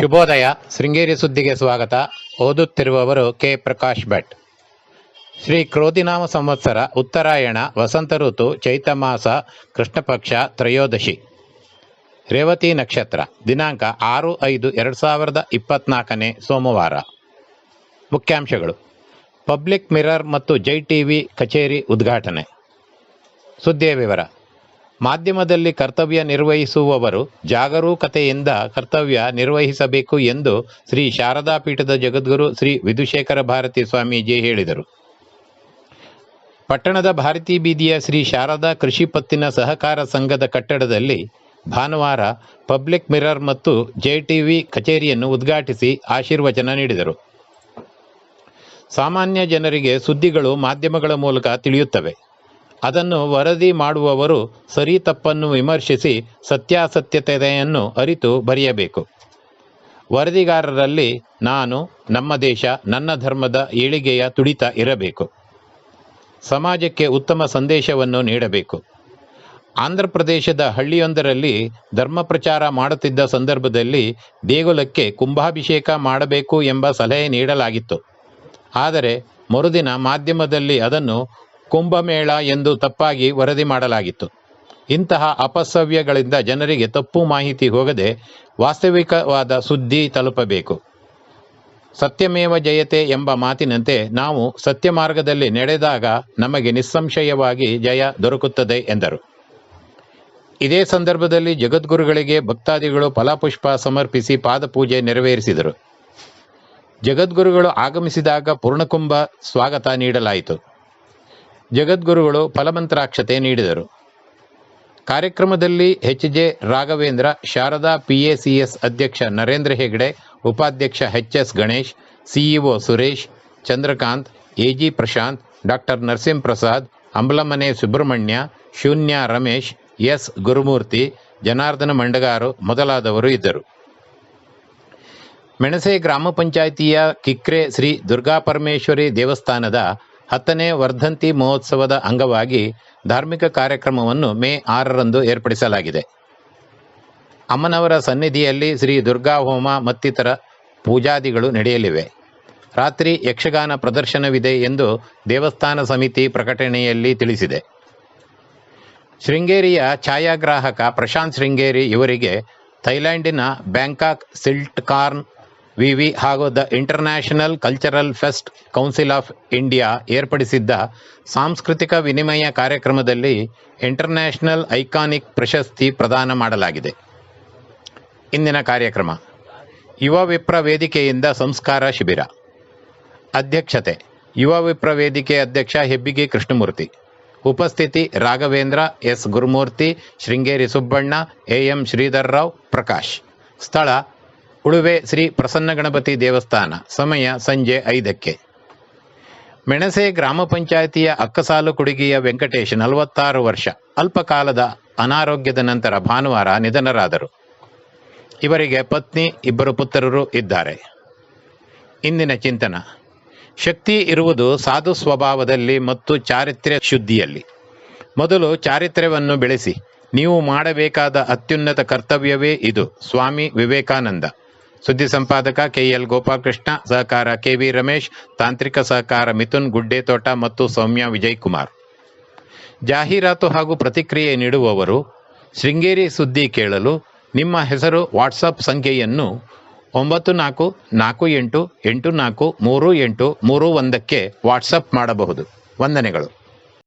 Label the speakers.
Speaker 1: ಶುಭೋದಯ. ಶೃಂಗೇರಿ ಸುದ್ದಿಗೆ ಸ್ವಾಗತ. ಓದುತ್ತಿರುವವರು ಕೆ. ಪ್ರಕಾಶ್ ಭಟ್. ಶ್ರೀ ಕ್ರೋಧಿನಾಮ ಸಂವತ್ಸರ, ಉತ್ತರಾಯಣ, ವಸಂತ ಋತು, ಚೈತಮಾಸ, ಕೃಷ್ಣಪಕ್ಷ, ತ್ರಯೋದಶಿ. ರೇವತಿ ನಕ್ಷತ್ರ, ದಿನಾಂಕ ಆರು ಐದು ಎರಡು ಸಾವಿರದ ಇಪ್ಪತ್ನಾಲ್ಕನೇ ಸೋಮವಾರ. ಮುಖ್ಯಾಂಶಗಳು. ಪಬ್ಲಿಕ್ ಮಿರರ್ ಮತ್ತು ಜೈ ಟಿವಿ ಕಚೇರಿ ಉದ್ಘಾಟನೆ. ಸುದ್ದಿಯ ವಿವರ. ಮಾಧ್ಯಮದಲ್ಲಿ ಕರ್ತವ್ಯ ನಿರ್ವಹಿಸುವವರು ಜಾಗರೂಕತೆಯಿಂದ ಕರ್ತವ್ಯ ನಿರ್ವಹಿಸಬೇಕು ಎಂದು ಶ್ರೀ ಶಾರದಾ ಪೀಠದ ಜಗದ್ಗುರು ಶ್ರೀ ವಿಧುಶೇಖರ ಭಾರತಿ ಸ್ವಾಮೀಜಿ ಹೇಳಿದರು. ಪಟ್ಟಣದ ಭಾರತಿ ಬೀದಿಯ ಶ್ರೀ ಶಾರದಾ ಕೃಷಿ ಪತ್ತಿನ ಸಹಕಾರ ಸಂಘದ ಕಟ್ಟಡದಲ್ಲಿ ಭಾನುವಾರ ಪಬ್ಲಿಕ್ ಮಿರರ್ ಮತ್ತು ಜೆ ಟಿವಿ ಕಚೇರಿಯನ್ನು ಉದ್ಘಾಟಿಸಿ ಆಶೀರ್ವಚನ ನೀಡಿದರು. ಸಾಮಾನ್ಯ ಜನರಿಗೆ ಸುದ್ದಿಗಳು ಮಾಧ್ಯಮಗಳ ಮೂಲಕ ತಿಳಿಯುತ್ತವೆ. ಅದನ್ನು ವರದಿ ಮಾಡುವವರು ಸರಿ ತಪ್ಪನ್ನು ವಿಮರ್ಶಿಸಿ ಸತ್ಯಾಸತ್ಯತೆಯನ್ನು ಅರಿತು ಬರೆಯಬೇಕು. ವರದಿಗಾರರಲ್ಲಿ ನಾನು, ನಮ್ಮ ದೇಶ, ನನ್ನ ಧರ್ಮದ ಏಳಿಗೆಯ ತುಡಿತ ಇರಬೇಕು. ಸಮಾಜಕ್ಕೆ ಉತ್ತಮ ಸಂದೇಶವನ್ನು ನೀಡಬೇಕು. ಆಂಧ್ರ ಪ್ರದೇಶದ ಹಳ್ಳಿಯೊಂದರಲ್ಲಿ ಧರ್ಮ ಪ್ರಚಾರ ಮಾಡುತ್ತಿದ್ದ ಸಂದರ್ಭದಲ್ಲಿ ದೇಗುಲಕ್ಕೆ ಕುಂಭಾಭಿಷೇಕ ಮಾಡಬೇಕು ಎಂಬ ಸಲಹೆ ನೀಡಲಾಗಿತ್ತು. ಆದರೆ ಮರುದಿನ ಮಾಧ್ಯಮದಲ್ಲಿ ಅದನ್ನು ಕುಂಭಮೇಳ ಎಂದು ತಪ್ಪಾಗಿ ವರದಿ ಮಾಡಲಾಗಿತ್ತು. ಇಂತಹ ಅಪಸವ್ಯಗಳಿಂದ ಜನರಿಗೆ ತಪ್ಪು ಮಾಹಿತಿ ಹೋಗದೆ ವಾಸ್ತವಿಕವಾದ ಸುದ್ದಿ ತಲುಪಬೇಕು. ಸತ್ಯಮೇವ ಜಯತೆ ಎಂಬ ಮಾತಿನಂತೆ ನಾವು ಸತ್ಯ ಮಾರ್ಗದಲ್ಲಿ ನಡೆದಾಗ ನಮಗೆ ನಿಸ್ಸಂಶಯವಾಗಿ ಜಯ ದೊರಕುತ್ತದೆ ಎಂದರು. ಇದೇ ಸಂದರ್ಭದಲ್ಲಿ ಜಗದ್ಗುರುಗಳಿಗೆ ಭಕ್ತಾದಿಗಳು ಫಲಪುಷ್ಪ ಸಮರ್ಪಿಸಿ ಪಾದಪೂಜೆ ನೆರವೇರಿಸಿದರು. ಜಗದ್ಗುರುಗಳು ಆಗಮಿಸಿದಾಗ ಪೂರ್ಣಕುಂಭ ಸ್ವಾಗತ ನೀಡಲಾಯಿತು. ಜಗದ್ಗುರುಗಳು ಫಲಮಂತ್ರಾಕ್ಷತೆ ನೀಡಿದರು. ಕಾರ್ಯಕ್ರಮದಲ್ಲಿ H J Raghavendra, Sharada PACS ಅಧ್ಯಕ್ಷ ನರೇಂದ್ರ ಹೆಗ್ಡೆ, ಉಪಾಧ್ಯಕ್ಷ H S Ganesh, CEO Suresh, Chandrakant, AG Prashant, doctor Narasimha Prasad, Ambalamane Subrahmanya, ಶೂನ್ಯ ರಮೇಶ್, ಎಸ್ ಗುರುಮೂರ್ತಿ, ಜನಾರ್ದನ ಮಂಡಗಾರು ಮೊದಲಾದವರು ಇದ್ದರು. ಮೆಣಸೆ ಗ್ರಾಮ ಪಂಚಾಯಿತಿಯ ಕಿಕ್ರೆ ಶ್ರೀ ದುರ್ಗಾಪರಮೇಶ್ವರಿ ದೇವಸ್ಥಾನದ ಹತ್ತನೇ ವರ್ಧಂತಿ ಮಹೋತ್ಸವದ ಅಂಗವಾಗಿ ಧಾರ್ಮಿಕ ಕಾರ್ಯಕ್ರಮವನ್ನು ಮೇ ಆರರಂದು ಏರ್ಪಡಿಸಲಾಗಿದೆ. ಅಮ್ಮನವರ ಸನ್ನಿಧಿಯಲ್ಲಿ ಶ್ರೀ ದುರ್ಗಾ ಹೋಮ ಮತ್ತಿತರ ಪೂಜಾದಿಗಳು ನಡೆಯಲಿವೆ. ರಾತ್ರಿ ಯಕ್ಷಗಾನ ಪ್ರದರ್ಶನವಿದೆ ಎಂದು ದೇವಸ್ಥಾನ ಸಮಿತಿ ಪ್ರಕಟಣೆಯಲ್ಲಿ ತಿಳಿಸಿದೆ. ಶೃಂಗೇರಿಯ ಛಾಯಾಗ್ರಾಹಕ ಪ್ರಶಾಂತ್ ಶೃಂಗೇರಿ ಇವರಿಗೆ ಥೈಲ್ಯಾಂಡಿನ ಬ್ಯಾಂಕಾಕ್ ಸಿಲ್ಟ್ ಕಾರ್ನ್ ವಿವಿ ಹಾಗೂ the international cultural fest council of India ಏರ್ಪಡಿಸಿದ್ದ ಸಾಂಸ್ಕೃತಿಕ ವಿನಿಮಯ ಕಾರ್ಯಕ್ರಮದಲ್ಲಿ ಇಂಟರ್ನ್ಯಾಷನಲ್ ಐಕಾನಿಕ್ ಪ್ರಶಸ್ತಿ ಪ್ರದಾನ ಮಾಡಲಾಗಿದೆ. ಇಂದಿನ ಕಾರ್ಯಕ್ರಮ. ಯುವ ವಿಪ್ರ ವೇದಿಕೆಯಿಂದ ಸಂಸ್ಕಾರ ಶಿಬಿರ. ಅಧ್ಯಕ್ಷತೆ. ಯುವ ವಿಪ್ರ ವೇದಿಕೆ ಅಧ್ಯಕ್ಷ ಹೆಬ್ಬಿಗೆ ಕೃಷ್ಣಮೂರ್ತಿ. ಉಪಸ್ಥಿತಿ Raghavendra, S Gurumurthy, Sringeri Subbanna, A M Sridhar Rao, Prakash. ಸ್ಥಳ ಉಳುವೆ ಶ್ರೀ ಪ್ರಸನ್ನ ಗಣಪತಿ ದೇವಸ್ಥಾನ, ಸಮಯ ಸಂಜೆ ಐದಕ್ಕೆ. ಮೆಣಸೆ ಗ್ರಾಮ ಪಂಚಾಯಿತಿಯ ಅಕ್ಕಸಾಲು ಕುಡುಗಿಯ ವೆಂಕಟೇಶ್ ನಲವತ್ತಾರು ವರ್ಷ. ಅಲ್ಪಕಾಲದ ಅನಾರೋಗ್ಯದ ನಂತರ ಭಾನುವಾರ ನಿಧನರಾದರು. ಇವರಿಗೆ ಪತ್ನಿ, ಇಬ್ಬರು ಪುತ್ರರು ಇದ್ದಾರೆ. ಇಂದಿನ ಚಿಂತನ. ಶಕ್ತಿ ಇರುವುದು ಸಾಧು ಸ್ವಭಾವದಲ್ಲಿ ಮತ್ತು ಚಾರಿತ್ರ್ಯ ಶುದ್ಧಿಯಲ್ಲಿ. ಮೊದಲು ಚಾರಿತ್ರ್ಯವನ್ನು ಬೆಳೆಸಿ. ನೀವು ಮಾಡಬೇಕಾದ ಅತ್ಯುನ್ನತ ಕರ್ತವ್ಯವೇ ಇದು. ಸ್ವಾಮಿ ವಿವೇಕಾನಂದ. ಸುದ್ದಿ ಸಂಪಾದಕ ಕೆಎಲ್ ಗೋಪಾಲಕೃಷ್ಣ, ಸಹಕಾರ ಕೆವಿ ರಮೇಶ್, ತಾಂತ್ರಿಕ ಸಹಕಾರ ಮಿಥುನ್ ಗುಡ್ಡೇತೋಟ ಮತ್ತು ಸೌಮ್ಯ ವಿಜಯ್ ಕುಮಾರ್ ಜಾಹೀರಾತು ಹಾಗೂ ಪ್ರತಿಕ್ರಿಯೆ ನೀಡುವವರು, ಶೃಂಗೇರಿ ಸುದ್ದಿ ಕೇಳಲು ನಿಮ್ಮ ಹೆಸರು ವಾಟ್ಸಪ್ ಸಂಖ್ಯೆಯನ್ನು ಒಂಬತ್ತು ನಾಲ್ಕು ನಾಲ್ಕು ಎಂಟು ಎಂಟು ನಾಲ್ಕು ಮೂರು ಎಂಟು ಮೂರು ಒಂದಕ್ಕೆ ವಾಟ್ಸಪ್ ಮಾಡಬಹುದು. ವಂದನೆಗಳು.